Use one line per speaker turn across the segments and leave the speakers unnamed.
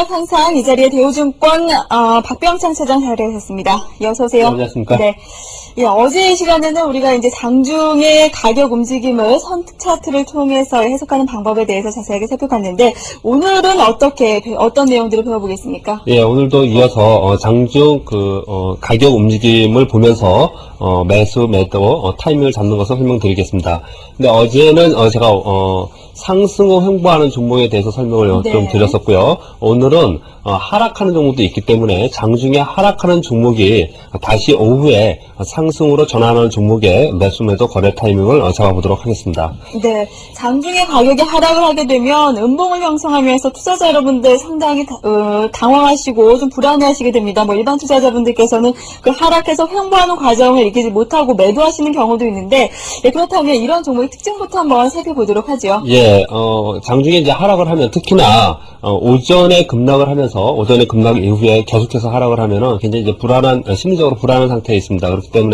오늘은 항상 이 자리에 대우증권 어, 박병창 차장 자리하셨습니다. 예, 어서 오세요.
안녕하십니까.
네. 예, 어제 이 시간에는 우리가 이제 장중의 가격 움직임을 선택 차트를 통해서 해석하는 방법에 대해서 자세하게 살펴봤는데 오늘은 어떻게 배- 어떤 내용들을 배워보겠습니까?
예, 오늘도 이어서 어, 장중 그 어, 가격 움직임을 보면서 어, 매수, 매도 어, 타이밍을 잡는 것을 설명드리겠습니다. 근데 어제는 어, 제가 어, 상승 후 횡보하는 종목에 대해서 설명을 어,
네.
좀 드렸었고요. 오늘은 어, 하락하는 종목도 있기 때문에 장중에 하락하는 종목이 다시 오후에 상 승으로 전환하는 종목의 매수, 매도 거래 타이밍을 어, 잡아보도록 하겠습니다.
네, 장중에 가격이 하락을 하게 되면 음봉을 형성하면서 투자자 여러분들 상당히 다- 어, 당황하시고 좀 불안해하시게 됩니다. 뭐 일반 투자자분들께서는 그 하락해서 횡보하는 과정을 이기지 못하고 매도하시는 경우도 있는데 네, 그렇다면 이런 종목의 특징부터 한번 살펴보도록 하죠.
예, 어, 장중에 이제 하락을 하면 특히나 어, 오전에 급락을 하면서 오전에 급락 이후에 계속해서 하락을 하면은 굉장히 이제 불안한 어, 심리적으로 불안한 상태에 있습니다. 그렇기 때문에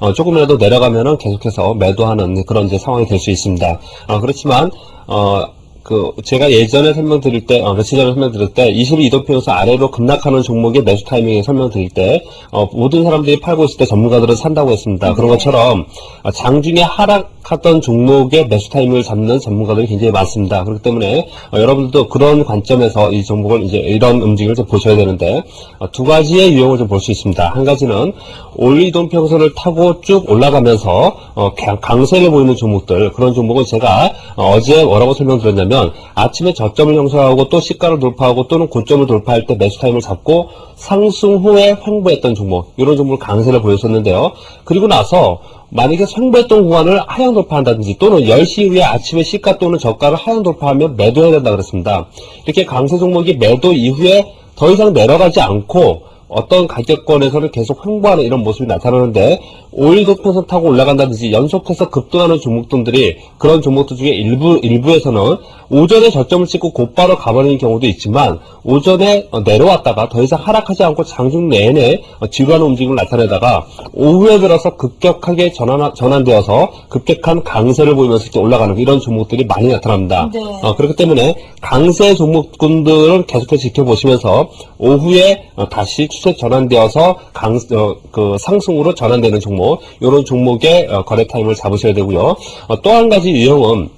어, 조금이라도 내려가면은 계속해서 매도하는 그런 이제 상황이 될 수 있습니다. 어, 그렇지만 어, 그 제가 예전에 설명드릴 때 어, 며칠 전에 설명드릴 때 22도표에서 아래로 급락하는 종목의 매수 타이밍에 설명드릴 때 어, 모든 사람들이 팔고 있을 때 전문가들은 산다고 했습니다. 그런
네.
것처럼 어, 장중에 하락하던 종목의 매수 타이밍을 잡는 전문가들이 굉장히 많습니다. 그렇기 때문에 어, 여러분들도 그런 관점에서 이 종목을 이제 이런 움직임을 좀 보셔야 되는데 어, 두 가지의 유형을 좀 볼 수 있습니다. 한 가지는 올리동 평선을 타고 쭉 올라가면서 어, 강- 강세를 보이는 종목들 그런 종목은 제가 어, 제 뭐라고 설명드렸냐면 아침에 저점을 형성하고 또 시가를 돌파하고 또는 고점을 돌파할 때 매수 타임을 잡고 상승 후에 횡보했던 종목 이런 종목을 강세를 보였었는데요. 그리고 나서 만약에 횡보했던 구간을 하향 돌파한다든지 또는 10시 이후에 아침에 시가 또는 저가를 하향 돌파하면 매도해야 된다 그랬습니다. 이렇게 강세 종목이 매도 이후에 더 이상 내려가지 않고 어떤 가격권에서는 계속 횡보하는 이런 모습이 나타나는데 오일 도평선 타고 올라간다든지 연속해서 급등하는 종목들이 그런 종목들 중에 일부 일부에서는 오전에 저점을 찍고 곧바로 가버리는 경우도 있지만 오전에 어, 내려왔다가 더 이상 하락하지 않고 장중 내내 어, 지루하는 움직임을 나타내다가 오후에 들어서 급격하게 전환 전환되어서 급격한 강세를 보이면서 이렇게 올라가는 이런 종목들이 많이 나타납니다.
네.
어, 그렇기 때문에 강세 종목군들을 계속해서 지켜보시면서 오후에 어, 다시 추세 전환되어서 강, 어, 그 상승으로 전환되는 종목, 이런 종목의 어, 거래 타임을 잡으셔야 되고요. 또 한 가지 유형은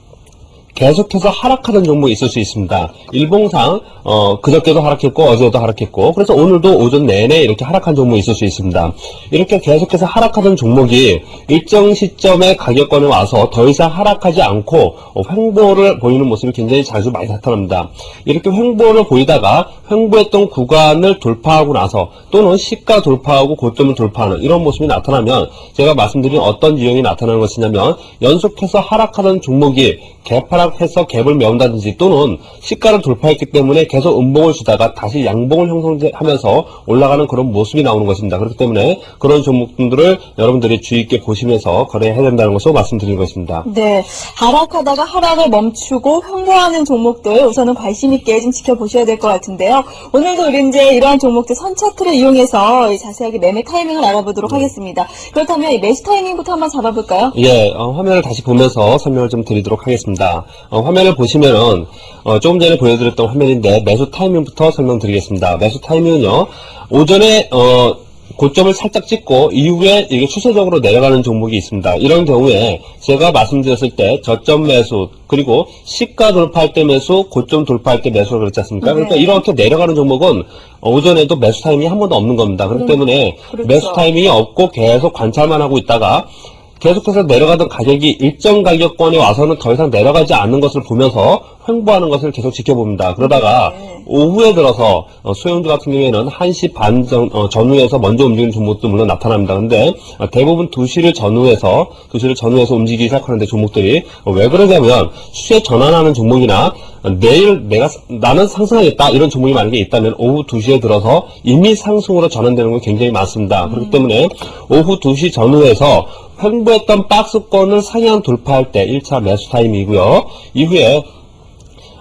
계속해서 하락하는 종목이 있을 수 있습니다. 일봉상 어, 그저께도 하락했고 어제도 하락했고 그래서 오늘도 오전 내내 이렇게 하락한 종목이 있을 수 있습니다. 이렇게 계속해서 하락하던 종목이 일정 시점에 가격권에 와서 더 이상 하락하지 않고 어, 횡보를 보이는 모습이 굉장히 자주 많이 나타납니다. 이렇게 횡보를 보이다가 횡보했던 구간을 돌파하고 나서 또는 시가 돌파하고 고점을 돌파하는 이런 모습이 나타나면 제가 말씀드린 어떤 유형이 나타나는 것이냐면 연속해서 하락하던 종목이 개파락 해서 갭을 메운다든지 또는 시가를 돌파했기 때문에 계속 음봉을 주다가 다시 양봉을 형성하면서 올라가는 그런 모습이 나오는 것입니다. 그렇기 때문에 그런 종목들을 여러분들이 주의 있게 보시면서 거래해야 된다는 것을 말씀드리는 것입니다.
네, 하락하다가 하락을 멈추고 횡보하는 종목들 우선은 관심 있게 좀 지켜보셔야 될 것 같은데요. 오늘도 우리 이제 이러한 종목들 선차트를 이용해서 자세하게 매매 타이밍을 알아보도록 하겠습니다. 그렇다면 이 매수 타이밍부터 한번 잡아볼까요?
예, 어, 화면을 다시 보면서 설명을 좀 드리도록 하겠습니다. 어, 화면을 보시면은 어, 조금 전에 보여드렸던 화면인데 매수 타이밍부터 설명드리겠습니다. 매수 타이밍은요 오전에 어, 고점을 살짝 찍고 이후에 이게 추세적으로 내려가는 종목이 있습니다. 이런 경우에 제가 말씀드렸을 때 저점 매수 그리고 시가 돌파할 때 매수, 고점 돌파할 때 매수를 그랬지 않습니까? 그러니까
네.
이렇게 내려가는 종목은 어, 오전에도 매수 타이밍이 한 번도 없는 겁니다. 그렇기 때문에
그렇죠.
매수 타이밍이 없고 계속 관찰만 하고 있다가 계속해서 내려가던 가격이 일정 가격권에 와서는 더 이상 내려가지 않는 것을 보면서 횡보하는 것을 계속 지켜봅니다. 그러다가
네.
오후에 들어서 어, 소형주 같은 경우에는 1시 반 전, 어, 전후에서 먼저 움직이는 종목도 물론 나타납니다. 근데 어, 대부분 2시를 전후해서 2시를 전후해서 움직이기 시작하는데 종목들이 어, 왜 그러냐면 추세 전환하는 종목이나 어, 내일 내가 나는 상승하겠다 이런 종목이 만약에 있다면 오후 2시에 들어서 이미 상승으로 전환되는 게 굉장히 많습니다. 그렇기 때문에 오후 2시 전후에서 횡보했던 박스권을 상향 돌파할 때 1차 매수 타임이고요. 이후에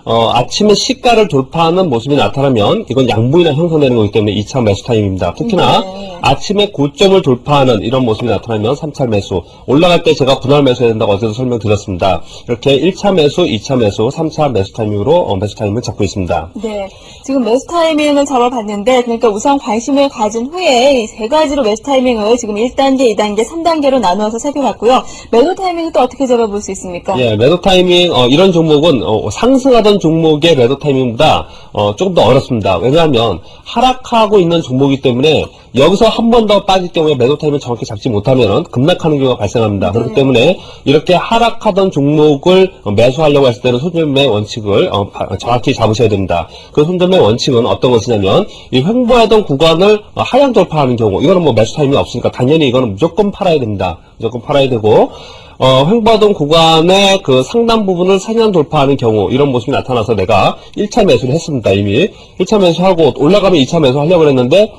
어, 아침에 시가를 돌파하는 모습이 나타나면 이건 양분이나 형성되는 거기 때문에 2차 매수 타임입니다. 특히나
네.
아침에 고점을 돌파하는 이런 모습이 나타나면 3차 매수, 올라갈 때 제가 분할 매수해야 된다고 어제도 설명드렸습니다. 이렇게 1차 매수, 2차 매수, 3차 매수 타이밍으로 어, 매수 타임을 잡고 있습니다.
네. 지금 매수 타이밍을 잡아봤는데, 그러니까 우선 관심을 가진 후에 이세 가지로 매수 타이밍을 지금 1단계, 2단계, 3단계로 나누어서 살펴봤고요. 매도 타이밍은 또 어떻게 잡아볼 수 있습니까?
예, 매도 타이밍 어, 이런 종목은 어, 상승하던 종목의 매도 타이밍보다 어, 조금 더 어렵습니다. 왜냐하면 하락하고 있는 종목이기 때문에 여기서 한 번 더 빠질 경우에 매도 타이밍을 정확히 잡지 못하면 급락하는 경우가 발생합니다. 그렇기 때문에 이렇게 하락하던 종목을 어, 매수하려고 했을 때는 손절매 원칙을 어, 바- 정확히 잡으셔야 됩니다. 그 손절매 원칙은 어떤 것이냐면 이 횡보하던 구간을 어, 하향 돌파하는 경우 이거는 뭐 매수 타이밍이 없으니까 당연히 이거는 무조건 팔아야 됩니다. 무조건 팔아야 되고 어, 횡보하던 구간의 그 상단 부분을 상향 돌파하는 경우, 이런 모습이 나타나서 내가 1차 매수를 했습니다, 이미. 1차 매수하고 올라가면 2차 매수 하려고 했는데,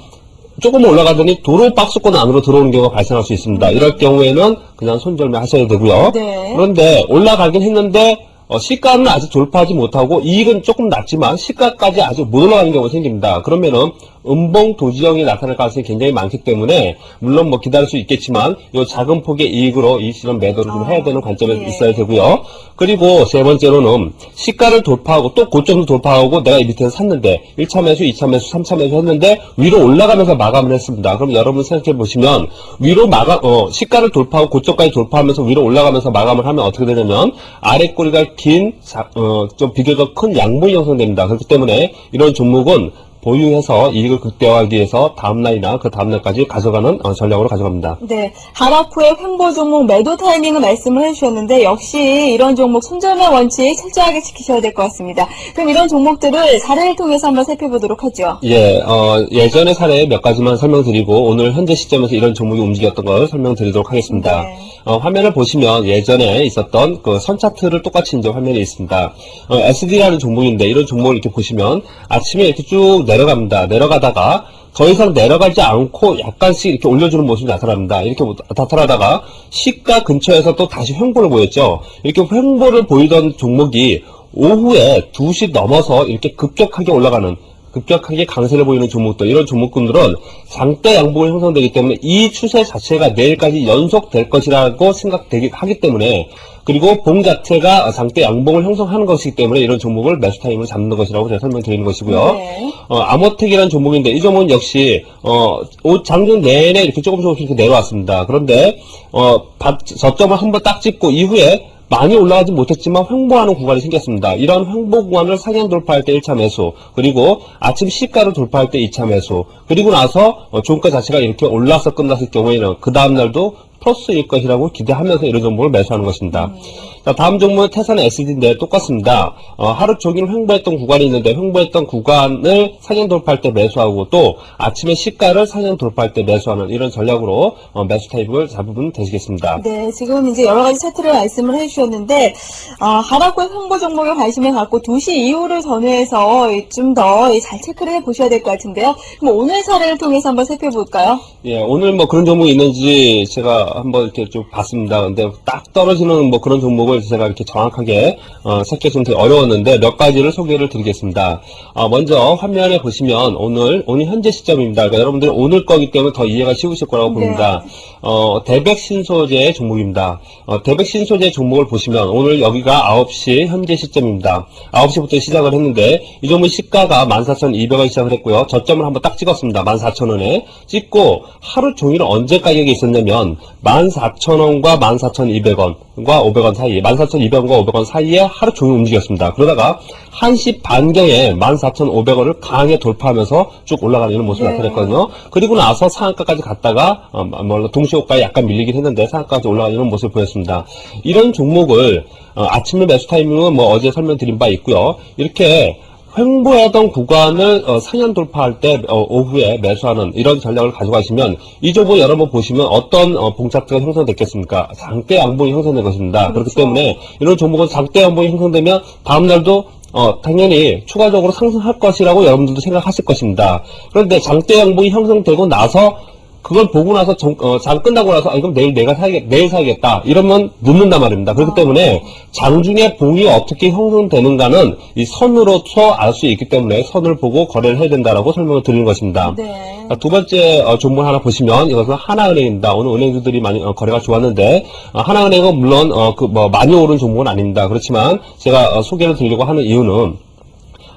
조금 올라가더니 도로 박스권 안으로 들어오는 경우가 발생할 수 있습니다. 이럴 경우에는 그냥 손절매 하셔야 되고요.
네.
그런데 올라가긴 했는데, 어, 시가는 아직 돌파하지 못하고 이익은 조금 낮지만 시가까지 아직 못 올라가는 경우가 생깁니다. 그러면은 음봉 도지형이 나타날 가능성이 굉장히 많기 때문에 물론 뭐 기다릴 수 있겠지만 이 작은 폭의 이익으로 이 시점 매도를 좀
아,
해야 되는 관점에
예.
있어야 되고요. 그리고 세 번째로는 시가를 돌파하고 또 고점도 돌파하고 내가 이 밑에서 샀는데 1차 매수, 2차 매수, 3차 매수 했는데 위로 올라가면서 마감을 했습니다. 그럼 여러분 생각해 보시면 위로 마감 어, 시가를 돌파하고 고점까지 돌파하면서 위로 올라가면서 마감을 하면 어떻게 되냐면 아래 꼬리가 긴 어, 좀 비교적 큰 양분이 형성됩니다. 그렇기 때문에 이런 종목은 보유해서 이익을 극대화하기 위해서 다음 날이나 그 다음 날까지 가져가는 어, 전략으로 가져갑니다.
네. 하락 후에 횡보 종목 매도 타이밍을 말씀을 해주셨는데, 역시 이런 종목 손절매 원칙 철저하게 지키셔야 될 것 같습니다. 그럼 이런 종목들을 사례를 통해서 한번 살펴보도록 하죠.
예, 어, 예전의 사례 몇 가지만 설명드리고 오늘 현재 시점에서 이런 종목이 움직였던 걸 설명드리도록 하겠습니다.
네.
어, 화면을 보시면 예전에 있었던 그 선 차트를 똑같이 이제 화면에 있습니다. 어, SD라는 종목인데 이런 종목을 이렇게 보시면 아침에 이렇게 쭉 내려갑니다. 내려가다가 더 이상 내려가지 않고 약간씩 이렇게 올려주는 모습이 나타납니다. 이렇게 뭐 나타나다가 시가 근처에서 또 다시 횡보를 보였죠. 이렇게 횡보를 보이던 종목이 오후에 2시 넘어서 이렇게 급격하게 올라가는 급격하게 강세를 보이는 종목들 이런 종목군들은 장대 양봉이 형성되기 때문에 이 추세 자체가 내일까지 연속될 것이라고 생각되기 하기 때문에 그리고 봉 자체가 장대 양봉을 형성하는 것이기 때문에 이런 종목을 매수 타임으로 잡는 것이라고 제가 설명드리는 것이고요.
네.
어, 아모텍이라는 종목인데 이 종목은 역시 어, 올 장중 내내 이렇게 조금 조금씩 이렇게 내려왔습니다. 그런데 어, 바- 저점을 한번 딱 찍고 이후에 많이 올라가지 못했지만 횡보하는 구간이 생겼습니다. 이런 횡보 구간을 상향 돌파할 때 1차 매수, 그리고 아침 시가를 돌파할 때 2차 매수, 그리고 나서 어, 종가 자체가 이렇게 올라서 끝났을 경우에는 그 다음날도 플러스일 것이라고 기대하면서 이런 종목을 매수하는 것입니다. 자, 다음 종목은 태산 SD인데 똑같습니다. 어, 하루 종일 횡보했던 구간이 있는데 횡보했던 구간을 상향 돌파할 때 매수하고 또 아침에 시가를 상향 돌파할 때 매수하는 이런 전략으로 어, 매수 타입을 잡으면 되시겠습니다.
네, 지금 이제 여러 가지 차트를 말씀을 해주셨는데, 어, 하락 후에 횡보 종목에 관심을 갖고 2시 이후를 전후해서 좀 더 잘 체크를 해 보셔야 될 것 같은데요. 그럼 오늘 사례를 통해서 한번 살펴볼까요?
예, 오늘 뭐 그런 종목이 있는지 제가 한번 이렇게 좀 봤습니다. 근데 딱 떨어지는 뭐 그런 종목을 제가 이렇게 정확하게 어, 찾기 좀 되게 어려웠는데 몇 가지를 소개를 드리겠습니다. 아, 먼저 화면에 보시면 오늘 오늘 현재 시점입니다. 그러니까 여러분들이 오늘 거기 때문에 더 이해가 쉬우실 거라고
네.
봅니다. 어, 대백 신소재 종목입니다. 어, 대백 신소재 종목을 보시면 오늘 여기가 9시 현재 시점입니다. 9시부터 시작을 했는데 이 종목 시가가 14,200원 시작을 했고요. 저점을 한번 딱 찍었습니다. 14,000원에 찍고 하루 종일 언제 가격이 있었냐면 14,000원과 14,200원과 500원 사이, 14,200원과 500원 사이에 하루 종일 움직였습니다. 그러다가 1시 반경에 14,500원을 강하게 돌파하면서 쭉 올라가는 이런 모습이
네.
나타냈거든요. 그리고 나서 상한가까지 갔다가 어, 뭐 동시호가에 약간 밀리긴 했는데 상한가까지 올라가는 이런 모습을 보였습니다. 이런 종목을 어, 아침에 매수 타이밍은 뭐 어제 설명드린 바 있고요. 이렇게 횡보하던 구간을 어, 상향 돌파할 때 어, 오후에 매수하는 이런 전략을 가져가시면 이 종목 여러분 보시면 어떤 어, 봉차트가 형성됐겠습니까? 장대 양봉이 형성된 것입니다. 그렇기
그렇죠.
때문에 이런 종목은 장대 양봉이 형성되면 다음날도 어, 당연히 추가적으로 상승할 것이라고 여러분들도 생각하실 것입니다. 그런데 장대 양봉이 형성되고 나서 그걸 보고 나서 정, 어, 장 끝나고 나서 아, 이건 내일 내가 사야겠, 내일 사야겠다. 이러면 늦는단 말입니다. 그렇기 때문에 장중에 봉이 어떻게 형성되는가는 이 선으로서 알 수 있기 때문에 선을 보고 거래를 해야 된다라고 설명을 드리는 것입니다.
네.
자, 두 번째 어, 종목 하나 보시면 이것은 하나은행입니다. 오늘 은행주들이 많이 어, 거래가 좋았는데 어, 하나은행은 물론 어, 그 뭐 많이 오른 종목은 아닙니다. 그렇지만 제가 어, 소개를 드리려고 하는 이유는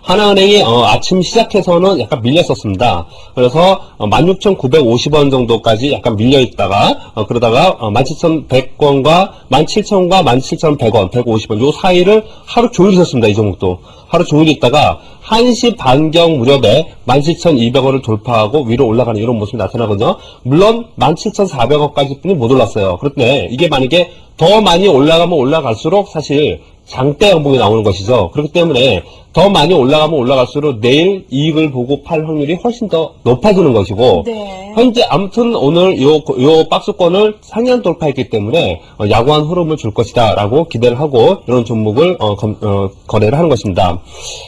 하나은행이 어, 아침 시작해서는 약간 밀렸었습니다. 그래서 어, 16,950원 정도까지 약간 밀려 있다가 어, 그러다가 어, 17,100원과 17,000원과 17,100원, 150원 요 사이를 하루 종일 있었습니다. 이 종목도 하루 종일 있다가 1시 반경 무렵에 17,200원을 돌파하고 위로 올라가는 이런 모습이 나타나거든요. 물론 17,400원까지 뿐이 못 올랐어요. 그런데 이게 만약에 더 많이 올라가면 올라갈수록 사실 장대 양봉이 나오는 것이죠. 그렇기 때문에 더 많이 올라가면 올라갈수록 내일 이익을 보고 팔 확률이 훨씬 더 높아지는 것이고
네.
현재 아무튼 오늘 요, 요 박스권을 상향 돌파했기 때문에 어, 야구한 흐름을 줄 것이다 라고 기대를 하고 이런 종목을 어, 검- 어, 거래를 하는 것입니다.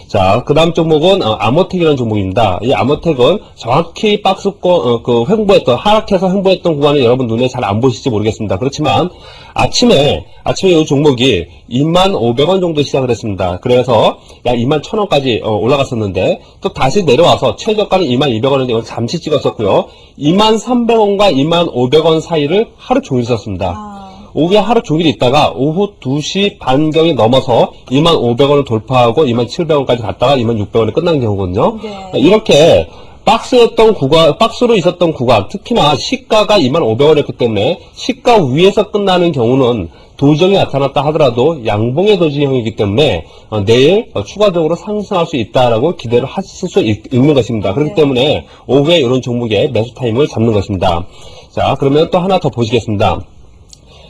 자, 그 다음 종목은 어, 아모텍이라는 종목입니다. 이 아모텍은 정확히 박스권 어, 그 횡보했던 하락해서 횡보했던 구간을 여러분 눈에 잘 안 보실지 모르겠습니다. 그렇지만 아침에 아침에 이 종목이 2만 500원 정도 시작을 했습니다. 그래서 약 2만 1000원까지 올라갔었는데 또 다시 내려와서 최저가는 2만 200원인데 이건 잠시 찍었었고요. 2만 300원과 2만 500원 사이를 하루 종일 있었습니다.
아,
오후에 하루 종일 있다가 오후 2시 반경이 넘어서 2만 500원을 돌파하고 2만 700원까지 갔다가 2만 600원에 끝난 경우거든요.
네.
이렇게 박스였던 구간, 박스로 있었던 구간, 특히나 시가가 2만 500원이었기 때문에 시가 위에서 끝나는 경우는 도정이 나타났다 하더라도 양봉의 도지형이기 때문에 어, 내일 어, 추가적으로 상승할 수 있다라고 기대를 하실 수 있, 는 것입니다. 그렇기
네.
때문에 오후에 이런 종목의 매수 타임을 잡는 것입니다. 자, 그러면 또 하나 더 보시겠습니다.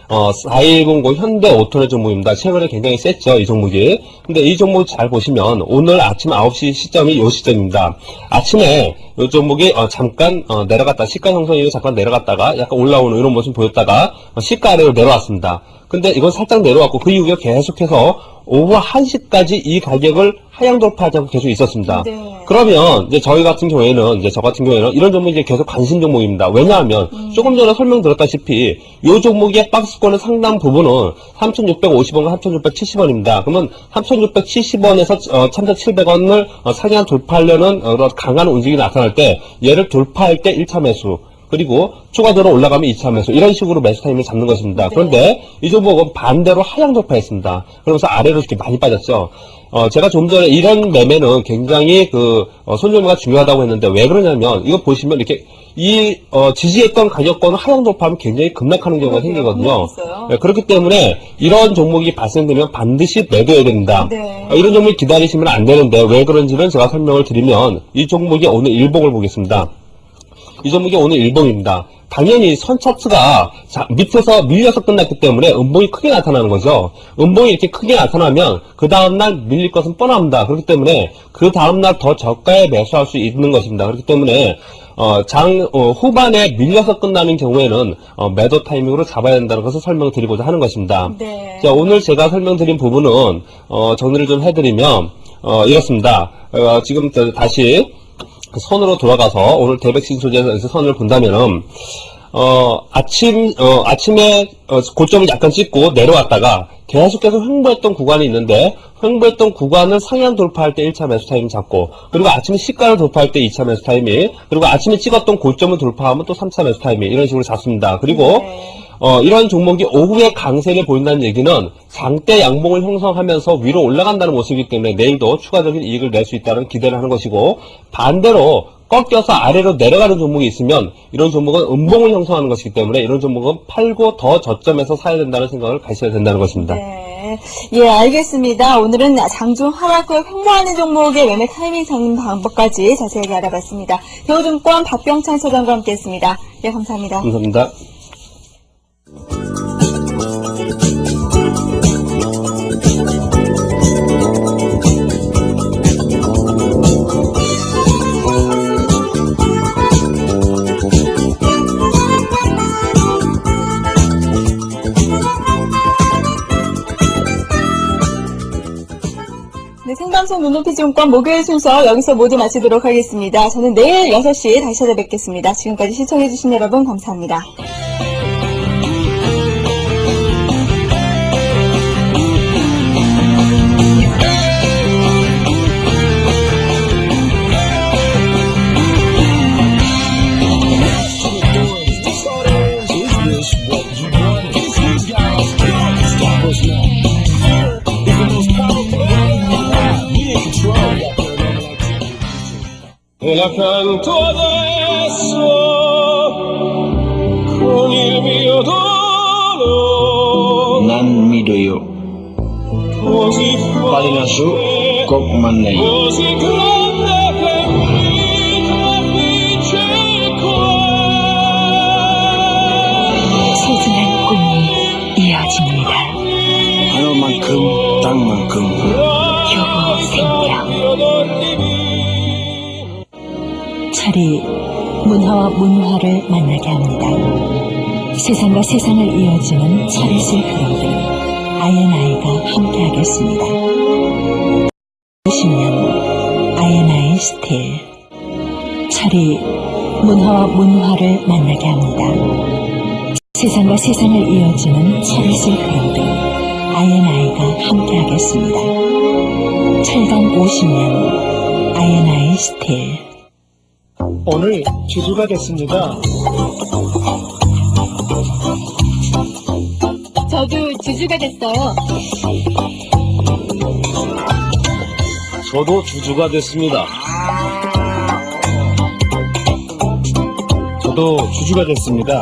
어, 4100 현대 오토의 종목입니다. 최근에 굉장히 셌죠, 이 종목이. 근데 이 종목 잘 보시면 오늘 아침 9시 시점이 요 시점입니다. 아침에 이 종목이 어, 잠깐 어, 내려갔다, 시가 형성이 잠깐 내려갔다가 약간 올라오는 이런 모습 보였다가 어, 시가 아래로 내려왔습니다. 근데 이건 살짝 내려왔고 그 이후에 계속해서 오후 1시까지 이 가격을 하향 돌파하자고 계속 있었습니다.
네.
그러면 이제 저희 같은 경우에는 이제 저 같은 경우에는 이런 종목이 이제 계속 관심 종목입니다. 왜냐하면 조금 전에 설명드렸다시피 이 종목의 박스권의 상당 부분은 3,650원과 3,670원입니다. 그러면 3,670원에서 어, 3,700원을 어, 상향 돌파하려는 어, 강한 움직임이 나타날 때 얘를 돌파할 때 1차 매수 그리고 추가적으로 올라가면 2차 매수 이런 식으로 매수 타임을 잡는 것입니다.
네.
그런데 이 종목은 반대로 하향 돌파했습니다. 그러면서 아래로 이렇게 많이 빠졌죠. 어, 제가 좀 전에 이런 매매는 굉장히 그, 어, 손절매가 중요하다고 했는데 왜 그러냐면, 이거 보시면 이렇게 이, 어, 지지했던 가격권을 하향 돌파하면 굉장히 급락하는 경우가
그러게요.
생기거든요.
급락했어요.
네, 그렇기 때문에 이런 종목이 발생되면 반드시 매도해야 됩니다.
네.
어, 이런 종목을 기다리시면 안 되는데 왜 그런지는 제가 설명을 드리면 이 종목이 오늘 일봉을 보겠습니다. 이 종목이 오늘 일봉입니다. 당연히 선 차트가 자- 밑에서 밀려서 끝났기 때문에 음봉이 크게 나타나는 거죠. 음봉이 이렇게 크게 나타나면 그 다음날 밀릴 것은 뻔합니다. 그렇기 때문에 그 다음날 더 저가에 매수할 수 있는 것입니다. 그렇기 때문에 어, 장 어, 후반에 밀려서 끝나는 경우에는 어, 매도 타이밍으로 잡아야 된다는 것을 설명드리고자 하는 것입니다.
네.
자, 오늘 제가 설명드린 부분은 어, 정리를 좀 해드리면 어, 이렇습니다. 어, 지금 저 다시 선으로 돌아가서 오늘 대백신 소재에서 선을 본다면은 어, 아침, 어, 아침에, 어, 고점을 약간 찍고 내려왔다가 계속해서 횡보했던 구간이 있는데, 횡보했던 구간을 상향 돌파할 때 1차 매수 타임 잡고, 그리고 아침에 시가를 돌파할 때 2차 매수 타임이, 그리고 아침에 찍었던 고점을 돌파하면 또 3차 매수 타임이, 이런 식으로 잡습니다. 그리고,
네.
어, 이런 종목이 오후에 강세를 보인다는 얘기는 장대 양봉을 형성하면서 위로 올라간다는 모습이기 때문에 내일도 추가적인 이익을 낼 수 있다는 기대를 하는 것이고 반대로 꺾여서 아래로 내려가는 종목이 있으면 이런 종목은 음봉을 형성하는 것이기 때문에 이런 종목은 팔고 더 저점에서 사야 된다는 생각을 가셔야 된다는 것입니다.
네. 예, 알겠습니다. 오늘은 장중 하락 후에 횡보하는 종목의 매매 타이밍 잡는 방법까지 자세하게 알아봤습니다. 대우증권 박병창 소장과 함께했습니다. 예, 감사합니다.
감사합니다.
방 방송 눈높이 증권 목요일 순서 여기서 모두 마치도록 하겠습니다. 저는 내일 6시에 다시 찾아뵙겠습니다. 지금까지 시청해주신 여러분 감사합니다.
viajan todo eso con el mio
dolor. Nan midoyo.
Palinasu kok manlay.
철이 문화와 문화를 만나게 합니다. 세상과 세상을 이어주는 철을 쓸 그룹들 아이엔아이가 함께하겠습니다. 50년 아이엔아이 스틸 철이 문화와 문화를 만나게 합니다. 세상과 세상을 이어주는 철을 쓸 그룹들 아이엔아이가 함께하겠습니다. 철강 50년 아이엔아이 스틸
오늘 주주가 됐습니다.
저도 주주가 됐어요.
저도 주주가 됐습니다.
저도 주주가 됐습니다.